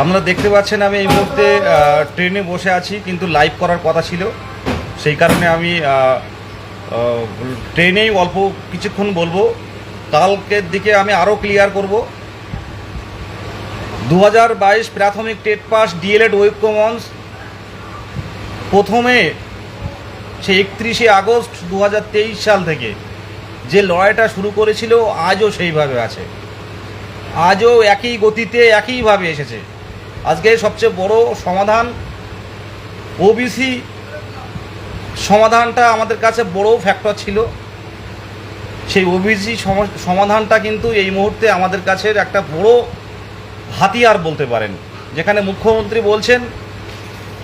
আপনারা দেখতে পাচ্ছেন আমি এই মুহূর্তে ট্রেনে বসে আছি, কিন্তু লাইভ করার কথা ছিল। সেই কারণে আমি ট্রেনেই অল্প কিছুক্ষণ বলব। কালকের দিকে আমি আরও ক্লিয়ার করব। দু হাজার বাইশ প্রাথমিক টেট পাস ডিএলএড ঐক্যমঞ্চ। প্রথমে সে একত্রিশে আগস্ট দু হাজার তেইশ সাল থেকে যে লড়াইটা শুরু করেছিল, আজও সেইভাবে আছে। আজও একই গতিতে, একইভাবে এসেছে। আজকে সবচেয়ে বড় সমাধান ওবিসি সমাধানটা আমাদের কাছে বড় ফ্যাক্টর ছিল। সেই ওবিসি সমাধানটা কিন্তু এই মুহূর্তে আমাদের কাছে একটা বড় হাতিয়ার বলতে পারেন, যেখানে মুখ্যমন্ত্রী বলছেন,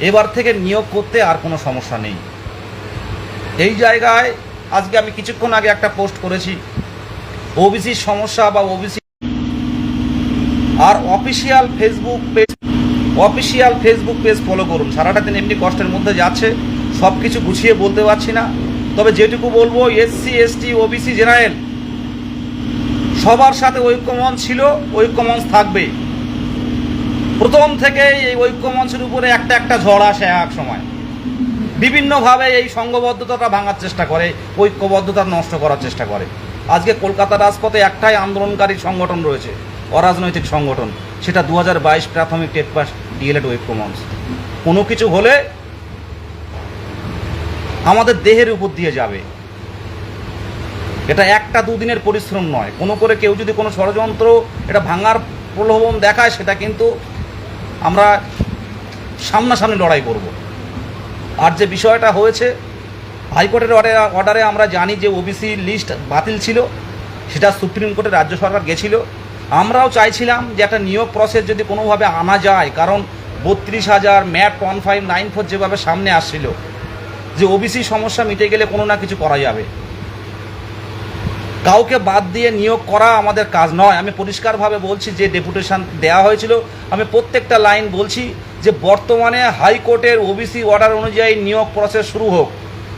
এবার থেকে নিয়োগ করতে আর কোনো সমস্যা নেই। এই জায়গায় আজকে আমি কিছুক্ষণ আগে একটা পোস্ট করেছি ওবিসির সমস্যা বা ওবিসি আর official Facebook page official Facebook page follow করুন। সারাটা দিন এমনি কষ্টের মধ্যে যাচ্ছে সব কিছু গুছিয়ে বলতে পারছি না। তবে যেটুকু বলব এসসি এসটি ওবিসি জেনারেল সবার সাথে ঐক্যমঞ্চ ছিল, ঐক্যমঞ্চ থাকবে। প্রথম থেকে এই ঐক্যমঞ্চের উপরে একটা একটা ঝড় আসে এক সময়। বিভিন্নভাবে এই সংঘবদ্ধতাটা ভাঙার চেষ্টা করে, ঐক্যবদ্ধতা নষ্ট করার চেষ্টা করে। আজকে কলকাতা রাজপথে একটাই আন্দোলনকারী সংগঠন রয়েছে, অরাজনৈতিক সংগঠন। সেটা দু হাজার বাইশ প্রাথমিক টেট পাস ডিএলএড ঐক্যমঞ্চ কোনো কিছু হলে আমাদের দেহের উপর দিয়ে যাবে। এটা একটা দুদিনের পরিশ্রম নয়। কোনো করে কেউ যদি কোনো ষড়যন্ত্র, এটা ভাঙার প্রলোভন দেখায়, সেটা কিন্তু আমরা সামনাসামনি লড়াই করব। আর যে বিষয়টা হয়েছে, হাইকোর্টের অর্ডারে আমরা জানি যে ওবিসি লিস্ট বাতিল ছিল, সেটা সুপ্রিম কোর্টে রাজ্য সরকার গেছিল। আমরাও চাইছিলাম যে একটা নিয়োগ প্রসেস যদি কোনোভাবে আনা যায়, কারণ বত্রিশ হাজার ম্যাট ওয়ান ফাইভ নাইন ফোর যেভাবে সামনে আসছিল, যে ওবিসি সমস্যা মিটে গেলে কোনো না কিছু করা যাবে। কাউকে বাদ দিয়ে নিয়োগ করা আমাদের কাজ নয়। আমি পরিষ্কারভাবে বলছি যে ডেপুটেশন দেওয়া হয়েছিল। আমি প্রত্যেকটা লাইন বলছি যে বর্তমানে হাইকোর্টের ওবিসি অর্ডার অনুযায়ী নিয়োগ প্রসেস শুরু হোক।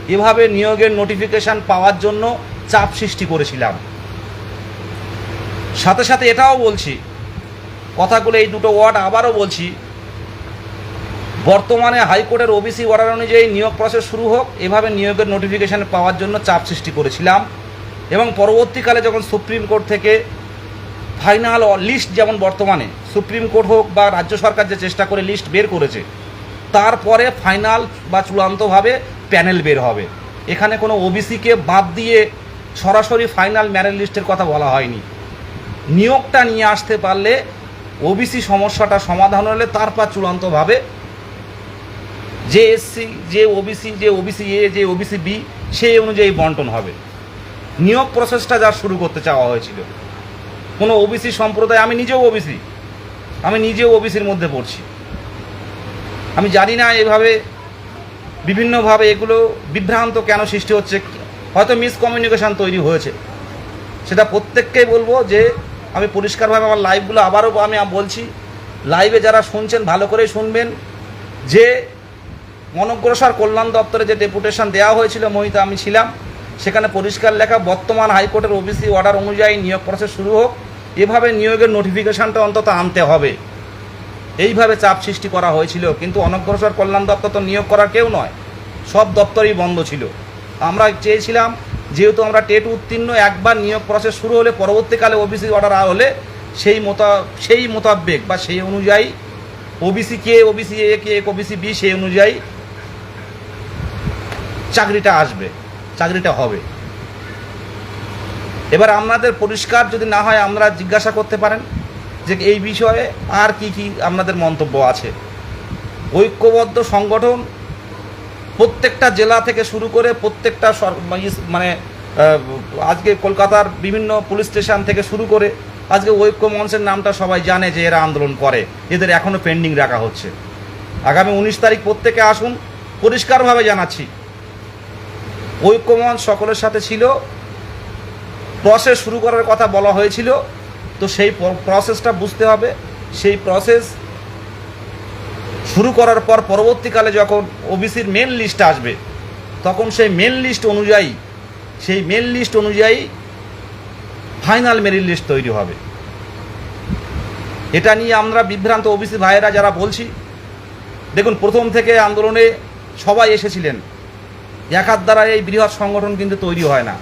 এভাবে নিয়োগের নোটিফিকেশন পাওয়ার জন্য চাপ সৃষ্টি করেছিলাম। সাথে সাথে এটাও বলছি, কথাগুলো এই দুটো ওয়ার্ড আবারও বলছি, বর্তমানে হাইকোর্টের ওবিসি অর্ডার অনুযায়ী নিয়োগ প্রসেস শুরু হোক, এভাবে নিয়োগের নোটিফিকেশান পাওয়ার জন্য চাপ সৃষ্টি করেছিলাম এবং পরবর্তীকালে যখন সুপ্রিম কোর্ট থেকে ফাইনাল লিস্ট যেমন বর্তমানে সুপ্রিম কোর্ট হোক বা রাজ্য সরকার যে চেষ্টা করে লিস্ট বের করেছে, তারপরে ফাইনাল বা চূড়ান্তভাবে প্যানেল বের হবে। এখানে কোনো ওবিসিকে বাদ দিয়ে সরাসরি ফাইনাল ম্যারেল লিস্টের কথা বলা হয়নি। নিয়োগটা নিয়ে আসতে পারলে ওবিসি সমস্যাটা সমাধান হলে তারপর চূড়ান্তভাবে যে এসসি যে ওবিসি যে ওবিসি এ যে ওবিসি বি সেই অনুযায়ী বন্টন হবে। নিয়োগ প্রসেসটা যা শুরু করতে চাওয়া হয়েছিল। কোনো ওবিসি সম্প্রদায়, আমি নিজেও ওবিসি আমি নিজেও ওবিসির মধ্যে পড়ছি। আমি জানি না এভাবে বিভিন্নভাবে এগুলো বিভ্রান্ত কেন সৃষ্টি হচ্ছে, হয়তো মিসকমিউনিকেশান তৈরি হয়েছে। সেটা প্রত্যেককেই বলব যে আমি পরিষ্কারভাবে আমার লাইভগুলো আবারও আমি বলছি লাইভে যারা শুনছেন, ভালো করে শুনবেন। যে মনগ্রসার কল্যাণ দপ্তরে যে ডেপুটেশন দেওয়া হয়েছিল মহিতা, আমি ছিলাম। সেখানে পরিষ্কার লেখা, বর্তমান হাইকোর্টের ওবিসি অর্ডার অনুযায়ী নিয়োগ প্রসেস শুরু হোক। এভাবে নিয়োগের নোটিফিকেশানটা অন্তত আনতে হবে। এইভাবে চাপ সৃষ্টি করা হয়েছিল, কিন্তু অনগ্রসর কল্যাণ দপ্তর তো নিয়োগ করা কেউ নয়। সব দপ্তরই বন্ধ ছিল। আমরা চেয়েছিলাম যেহেতু আমরা টেট উত্তীর্ণ একবার নিয়োগ প্রসেস শুরু হলে পরবর্তীকালে ওবিসি অর্ডার হলে সেই মোতা সেই মোতাবেক বা সেই অনুযায়ী ওবিসি কে ওবিসি এ কে ওবিসি বি সেই অনুযায়ী চাকরিটা আসবে চাকরিটা হবে। এবার আপনাদের পরিষ্কার যদি না হয় আমরা জিজ্ঞাসা করতে পারেন যে এই বিষয়ে আর কি কি আপনাদের মন্তব্য আছে। ঐক্যবদ্ধ সংগঠন প্রত্যেকটা জেলা থেকে শুরু করে প্রত্যেকটা মানে আহ, আজকে কলকাতার বিভিন্ন পুলিশ স্টেশন থেকে শুরু করে আজকে ঐক্য মঞ্চের নামটা সবাই জানে যে এরা আন্দোলন করে। এদের এখনও পেন্ডিং রাখা হচ্ছে। আগামী উনিশ তারিখ প্রত্যেকে আসুন, পরিষ্কারভাবে জানাচ্ছি। ঐক্যমঞ্চ সকলের সাথে ছিল। প্রসেস শুরু করার কথা বলা হয়েছিল। তো সেই প্রসেসটা বুঝতে হবে। সেই প্রসেস শুরু করার পর পরবর্তীকালে যখন ওবিসির মেন লিস্ট আসবে, তখন সেই মেন লিস্ট অনুযায়ী সেই মেন লিস্ট অনুযায়ী ফাইনাল মেরিট লিস্ট তৈরি হবে। এটা নিয়ে আমরা বিভ্রান্ত ওবিসি ভাইয়েরা যারা বলছি, দেখুন প্রথম থেকে আন্দোলনে সবাই এসেছিলেন। একার দ্বারা এই বৃহৎ সংগঠন কিন্তু তৈরি হয় না।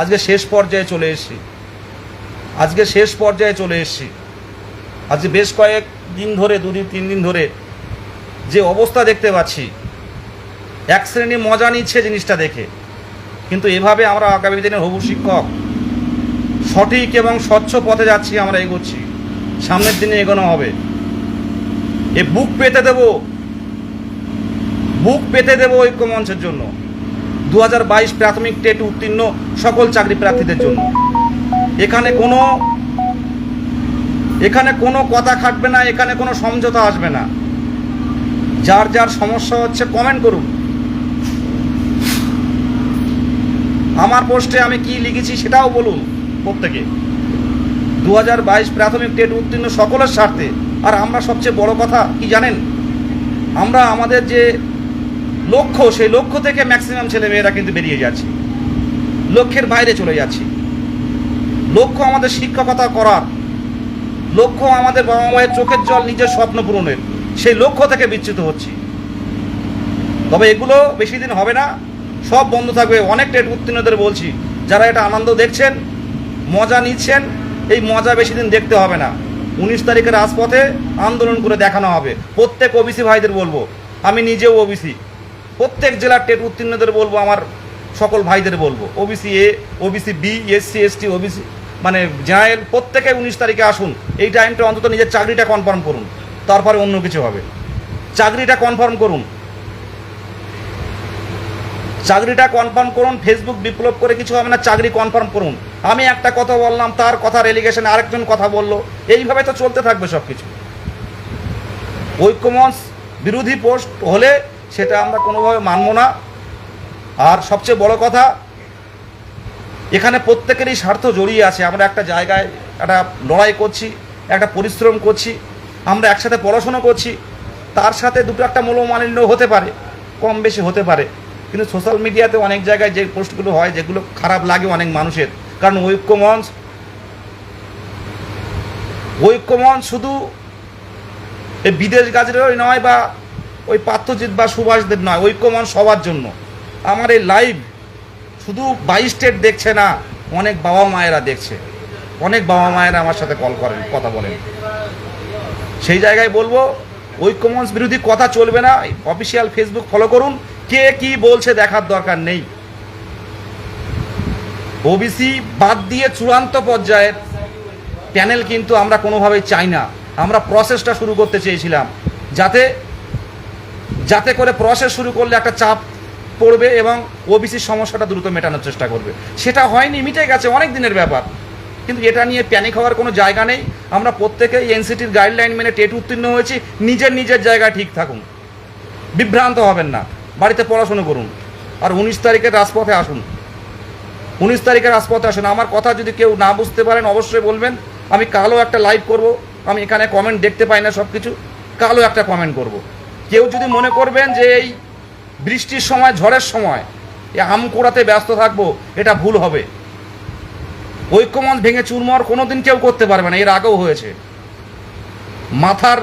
আজকে শেষ পর্যায়ে চলে এসেছি। আজকে শেষ পর্যায়ে চলে এসেছি। আজকে বেশ কয়েক দিন ধরে দুদিন তিন দিন ধরে যে অবস্থা দেখতে পাচ্ছি, এক শ্রেণি মজা নিচ্ছে জিনিসটা দেখে। কিন্তু এভাবে আমরা আগামী দিনের হবু শিক্ষক, সঠিক এবং স্বচ্ছ পথে যাচ্ছি, আমরা এগোচ্ছি। সামনের দিনে এগোনো হবে। এ বুক পেতে দেব, বুক পেতে দেব ঐক্য মঞ্চের জন্য। দু হাজার বাইশ প্রাথমিক টেট উত্তীর্ণ সকল চাকরি প্রার্থীদের জন্য। এখানে কোনো এখানে কোনো কথা খাটবে না, এখানে কোনো সমঝোতা আসবে না। যার যার সমস্যা হচ্ছে কমেন্ট করুন। আমার পোস্টে আমি কি লিখেছি সেটাও বলুন প্রত্যেকে। দু হাজার বাইশ প্রাথমিক টেট উত্তীর্ণ সকলের স্বার্থে। আর আমরা সবচেয়ে বড় কথা কি জানেন? আমরা আমাদের যে লক্ষ্য, সেই লক্ষ্য থেকে ম্যাক্সিমাম ছেলে মেয়েরা কিন্তু বেরিয়ে যাচ্ছে। লক্ষ্যের বাইরে চলে যাচ্ছি। লক্ষ্য আমাদের শিক্ষকতা করার, লক্ষ্য আমাদের বাবা মায়ের চোখের জল নিজের স্বপ্ন পূরণের, সেই লক্ষ্য থেকে বিচ্যুত হচ্ছি। তবে এগুলো বেশি দিন হবে না। সব বন্ধ থাকবে। অনেক টেট উত্তীর্ণদের বলছি, যারা এটা আনন্দ দেখছেন, মজা নিচ্ছেন, এই মজা বেশি দিন দেখতে হবে না। উনিশ তারিখের রাজপথে আন্দোলন করে দেখানো হবে। প্রত্যেক ওবিসি ভাইদের বলব, আমি নিজেও ওবিসি। প্রত্যেক জেলার টেট উত্তীর্ণদের বলব, আমার সকল ভাইদের বলব। OBC A, OBC B, SC, ST, OBC মানে জেনারেল, প্রত্যেকে উনিশ তারিখে আসুন। এই টাইমটা অন্তত নিজের চাকরিটা কনফার্ম করুন। তারপরে অন্য কিছু হবে। চাকরিটা কনফার্ম করুন। চাকরিটা কনফার্ম করুন ফেসবুক বিপ্লব করে কিছু হবে না, চাকরি কনফার্ম করুন। আমি একটা কথা বললাম, তার কথা রেলিগেশনে আরেকজন কথা বলল। এইভাবে তো চলতে থাকবে সব কিছু ঐক্যমঞ্চ বিরোধী পোস্ট হলে সেটা আমরা কোনোভাবে মানব না। আর সবচেয়ে বড় কথা, এখানে প্রত্যেকেরই স্বার্থ জড়িয়ে আছে। আমরা একটা জায়গায় একটা লড়াই করছি, একটা পরিশ্রম করছি, আমরা একসাথে পড়াশোনা করছি। তার সাথে দুটো একটা মূল্যমালিন্য হতে পারে, কম বেশি হতে পারে। কিন্তু সোশ্যাল মিডিয়াতে অনেক জায়গায় যে পোস্টগুলো হয়, যেগুলো খারাপ লাগে অনেক মানুষের। কারণ ঐক্যমঞ্চ ঐক্যমঞ্চ শুধু এই বিদেশ গাজরেরই নয় বা ওই পার্থজিৎ বা সুভাষদের নয়, ঐক্যমঞ্চ সবার জন্য। আমার এই লাইভ শুধু বাইশ স্টেট দেখছে না, অনেক বাবা মায়েরা দেখছে। অনেক বাবা মায়েরা আমার সাথে কল করেন, কথা বলেন। সেই জায়গায় বলব, ঐক্যমঞ্চ বিরোধী কথা চলবে না। অফিসিয়াল ফেসবুক ফলো করুন। কে কি বলছে দেখার দরকার নেই। ওবিসি বাদ দিয়ে চূড়ান্ত পর্যায়ের প্যানেল কিন্তু আমরা কোনোভাবেই চাই না। আমরা প্রসেসটা শুরু করতে চেয়েছিলাম। যাতে যাতে করে প্রসেস শুরু করলে একটা চাপ পড়বে এবং ওবিসির সমস্যাটা দ্রুত মেটানোর চেষ্টা করবে। সেটা হয়নি, মিটে গেছে, অনেক দিনের ব্যাপার। কিন্তু এটা নিয়ে প্যানিক হওয়ার কোনো জায়গা নেই। আমরা প্রত্যেকেই এনসিটির গাইডলাইন মেনে টেট উত্তীর্ণ হয়েছি। নিজের নিজের জায়গায় ঠিক থাকুন। বিভ্রান্ত হবেন না। বাড়িতে পড়াশুনো করুন। আর উনিশ তারিখের রাজপথে আসুন। উনিশ তারিখের রাজপথে আসুন। আমার কথা যদি কেউ না বুঝতে পারেন, অবশ্যই বলবেন, আমি কালো একটা লাইভ করব। আমি এখানে কমেন্ট দেখতে পাই না সব কিছু কালো একটা কমেন্ট করব। কেউ যদি মনে করবেন যে এই বৃষ্টির সময়, ঝড়ের সময় এ আম কোড়াতে ব্যস্ত থাকব, এটা ভুল হবে। ঐক্যমঞ্চ ভেঙে চুরমর কোনোদিন কেউ করতে পারবে না, এর আগেও হয়েছে। মাথার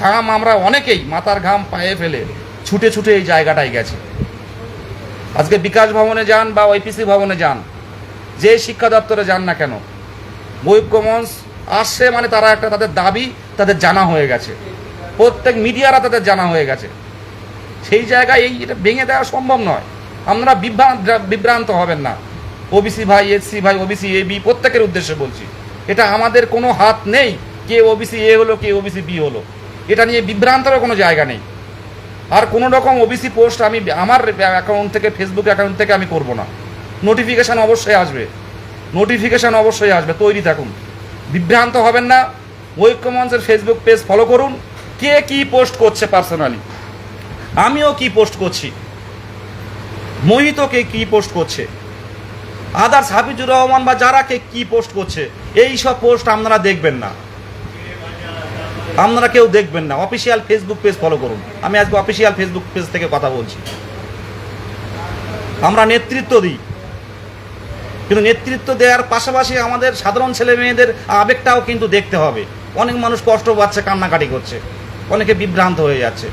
ঘাম আমরা অনেকেই, মাথার ঘাম পায়ে ফেলে। ছুটে ছুটে এই জায়গাটায় গেছে। আজকে বিকাশ ভবনে যান বা ওইপিসি ভবনে যান, যে শিক্ষা দপ্তরে যান না কেন ঐক্যমঞ্চ আসছে মানে তারা একটা তাদের দাবি তাদের জানা হয়ে গেছে। প্রত্যেক মিডিয়ারা তাদের জানা হয়ে গেছে। সেই জায়গায় এই এটা ভেঙে দেওয়া সম্ভব নয়। আমরা বিভ্রান্ত বিভ্রান্ত হবেন না। ওবিসি ভাই এসসি ভাই ওবিসি এ বি প্রত্যেকের উদ্দেশ্যে বলছি, এটা আমাদের কোনো হাত নেই, কে ওবিসি এ হলো, কে ওবিসি বি হলো। এটা নিয়ে বিভ্রান্তেরও কোনো জায়গা নেই। আর কোনো রকম ওবিসি পোস্ট আমি, আমার অ্যাকাউন্ট থেকে ফেসবুক অ্যাকাউন্ট থেকে আমি করব না। নোটিফিকেশান অবশ্যই আসবে। নোটিফিকেশান অবশ্যই আসবে। তৈরি থাকুন। বিভ্রান্ত হবেন না। ঐক্যমঞ্চের ফেসবুক পেজ ফলো করুন। কে কি পোস্ট করছে পার্সোনালি আমিও কি পোস্ট করছি? মোহিত কে কি পোস্ট করছে? আদার্স হাফিজুর রহমান বা যারা কে কি পোস্ট করছে? এই সব পোস্ট আপনারা দেখবেন না। আপনারা কেউ দেখবেন না। অফিসিয়াল ফেসবুক পেজ ফলো করুন। আমি আজকে অফিসিয়াল ফেসবুক পেজ থেকে কথা বলছি। আমরা নেতৃত্ব দিই। কিন্তু নেতৃত্ব দেওয়ার পাশাপাশি আমাদের সাধারণ ছেলে মেয়েদের আবেগটাও কিন্তু দেখতে হবে। অনেক মানুষ কষ্ট পাচ্ছে, কান্নাকাটি করছে। অনেকে বিভ্রান্ত হয়ে যাচ্ছে।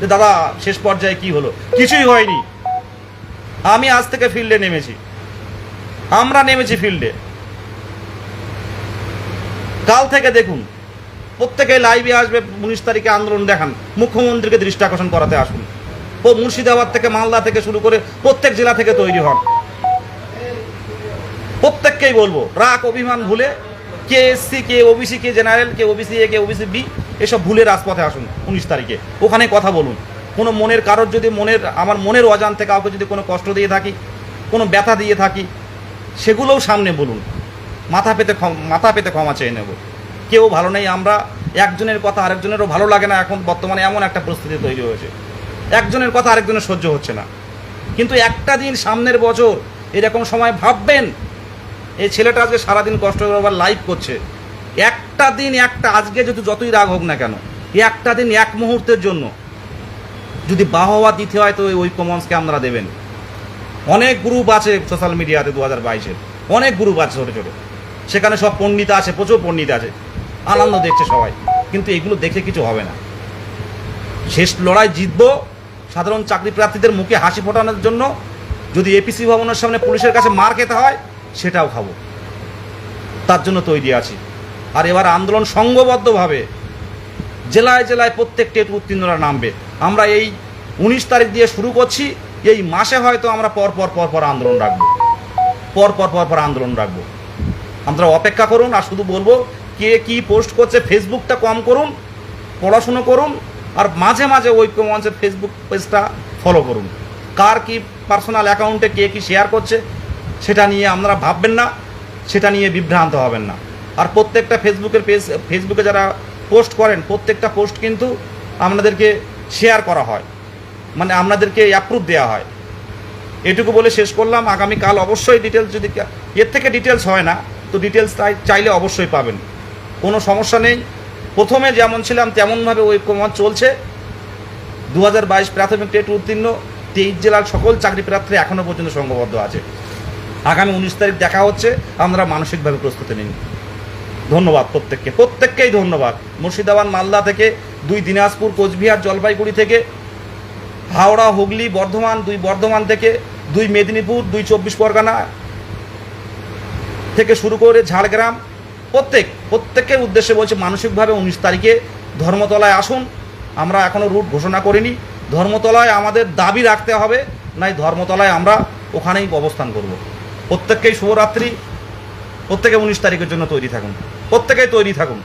যে দাদা, শেষ পর্যায়ে কি হলো? কিছুই হয়নি। আমি আজ থেকে ফিল্ডে নেমেছি। আমরা নেমেছি ফিল্ডে কাল থেকে দেখুন প্রত্যেকে লাইভে আসবে, উনিশ তারিখে আন্দোলন দেখান। মুখ্যমন্ত্রীকে দৃষ্টি আকর্ষণ করাতে আসুন। ও মুর্শিদাবাদ থেকে, মালদা থেকে শুরু করে প্রত্যেক জেলা থেকে তৈরি হন। প্রত্যেককেই বলব, রাগ, অভিমান ভুলে কে এসসি, কে ওবিসি, কে জেনারেল, কে ওবিসি এ, কে ওবিসি বি, এসব ভুলে রাজপথে আসুন উনিশ তারিখে। ওখানে কথা বলুন। কোনো মনের, কারোর যদি মনের, আমার মনের অজান্তে কাউকে যদি কোনো কষ্ট দিয়ে থাকি, কোনো ব্যথা দিয়ে থাকি, সেগুলোও সামনে বলুন। মাথা পেতে মাথা পেতে ক্ষমা চেয়ে নেব। কেউ ভালো নেই, আমরা একজনের কথা আরেকজনেরও ভালো লাগে না। এখন বর্তমানে এমন একটা পরিস্থিতি তৈরি হয়েছে। একজনের কথা আরেকজনের সহ্য হচ্ছে না। কিন্তু একটা দিন সামনের বছর এরকম সময় ভাববেন, এই ছেলেটা আজকে সারাদিন কষ্ট করে আবার লাইভ করছে। একটা দিন, একটা, আজকে যদি যতই রাগ হোক না কেন একটা দিন এক মুহূর্তের জন্য। যদি বাহবা দিতে হয় তো ওই ঐক্যমঞ্চকে আপনারা দেবেন। অনেক গ্রুপ আছে সোশ্যাল মিডিয়াতে দু হাজার বাইশের। অনেক গ্রুপ আছে ছোটো ছোটো। সেখানে সব পণ্ডিত আছে, প্রচুর পণ্ডিত আছে। আনন্দ দেখছে সবাই। কিন্তু এগুলো দেখে কিছু হবে না। শেষ লড়াই জিতবো সাধারণ চাকরি প্রার্থীদের মুখে হাসি ফোটানোর জন্য যদি এপিসি ভবনের সামনে পুলিশের কাছে মার খেতে হয়, সেটাও খাব। তার জন্য তৈরি আছি। আর এবার আন্দোলন সংঘবদ্ধভাবে জেলায় জেলায় প্রত্যেক টেট উত্তীর্ণরা নামবে। আমরা এই উনিশ তারিখ দিয়ে শুরু করছি, এই মাসে হয়তো আমরা পর পর পর পর আন্দোলন রাখব। পর পর পর পর আন্দোলন রাখব। আপনারা অপেক্ষা করুন, আর শুধু বলব কে কি পোস্ট করছে ফেসবুকটা কম করুন, পড়াশুনো করুন, আর মাঝে মাঝে ঐক্য মঞ্চের ফেসবুক পেজটা ফলো করুন। কার কি পার্সোনাল অ্যাকাউন্টে কে কি শেয়ার করছে, সেটা নিয়ে আপনারা ভাববেন না, সেটা নিয়ে বিভ্রান্ত হবেন না। আর প্রত্যেকটা ফেসবুকের পেজ ফেসবুকে যারা পোস্ট করেন, প্রত্যেকটা পোস্ট কিন্তু আপনাদেরকে শেয়ার করা হয় মানে আপনাদেরকে অ্যাপ্রুভ দেওয়া হয়। এটুকু বলে শেষ করলাম। আগামীকাল অবশ্যই ডিটেলস যদি এর থেকে ডিটেলস হয় না, তো ডিটেলস চাইলে অবশ্যই পাবেন। কোনো সমস্যা নেই। প্রথমে যেমন ছিলাম তেমনভাবে ওই কমন চলছে। দু হাজার বাইশ প্রাথমিক টেট উত্তীর্ণ, তেইশ জেলার সকল চাকরি প্রার্থী এখনও পর্যন্ত সংঘবদ্ধ আছে। আগামী উনিশ তারিখ দেখা হচ্ছে, আমরা মানসিকভাবে প্রস্তুতি নিন ধন্যবাদ প্রত্যেককে। প্রত্যেককেই ধন্যবাদ। মুর্শিদাবাদ, মালদা থেকে, দুই দিনাজপুর, কোচবিহার, জলপাইগুড়ি থেকে, হাওড়া, হুগলি, বর্ধমান, দুই বর্ধমান থেকে, দুই মেদিনীপুর, দুই চব্বিশ পরগনা থেকে শুরু করে ঝাড়গ্রাম প্রত্যেক, প্রত্যেকের উদ্দেশ্যে বলছে মানসিকভাবে উনিশ তারিখে ধর্মতলায় আসুন। আমরা এখনও রুট ঘোষণা করিনি। ধর্মতলায় আমাদের দাবি রাখতে হবে, নাই ধর্মতলায় আমরা ওখানেই অবস্থান করব। প্রত্যেককেই শুভরাত্রি। প্রত্যেকে উনিশ তারিখের জন্য তৈরি থাকুন। প্রত্যেকেই তৈরি থাকুন।